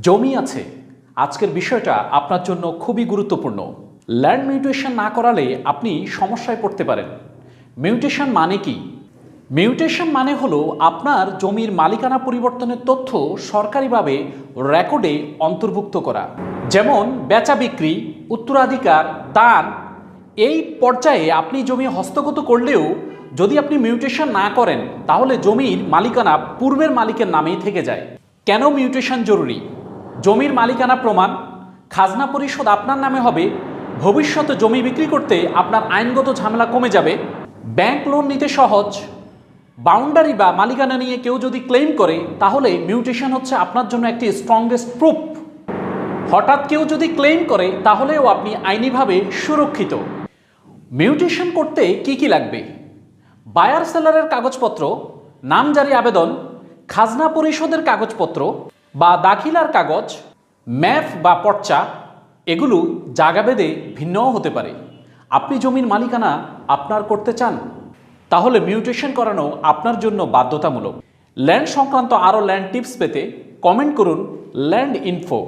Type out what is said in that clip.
জমি আছে। আজকের বিষয়টা আপনার জন্য খুবই গুরুত্বপূর্ণ। ল্যান্ড মিউটেশন না করালে আপনি সমস্যায় পড়তে পারেন। মিউটেশন মানে কি? মিউটেশন মানে হলো আপনার জমির মালিকানা পরিবর্তনের তথ্য সরকারিভাবে রেকর্ডে অন্তর্ভুক্ত করা। যেমন বেচা বিক্রি, উত্তরাধিকার, দান, এই পর্যায়ে আপনি জমি হস্তগত করলেও যদি আপনি মিউটেশন না করেন, তাহলে জমির মালিকানা পূর্বের মালিকের নামেই থেকে যায়। কেন মিউটেশন জরুরি? জমির মালিকানা প্রমাণ, খাজনা পরিশোধ আপনার নামে হবে, ভবিষ্যতে জমি বিক্রি করতে আপনার আইনগত ঝামেলা কমে যাবে, ব্যাংক লোন নিতে সহজ, বাউন্ডারি বা মালিকানা নিয়ে কেউ যদি ক্লেম করে, তাহলে মিউটেশন হচ্ছে আপনার জন্য একটি স্ট্রংগেস্ট প্রুফ হঠাৎ কেউ যদি ক্লেম করে, তাহলেও আপনি আইনিভাবে সুরক্ষিত। মিউটেশন করতে কি কি লাগবে? বায়ার সেলারের কাগজপত্র, নামজারি আবেদন, খাজনা পরিশোধের কাগজপত্র বা দাখিলার কাগজ ম্যাপ বা পর্চা, এগুলো জাগাবেদে ভিন্নও হতে পারে। আপনি জমির মালিকানা আপনার করতে চান, তাহলে মিউটেশন করানো আপনার জন্য বাধ্যতামূলক। ল্যান্ড সংক্রান্ত আরও ল্যান্ড টিপস পেতে কমেন্ট করুন ল্যান্ড ইনফো।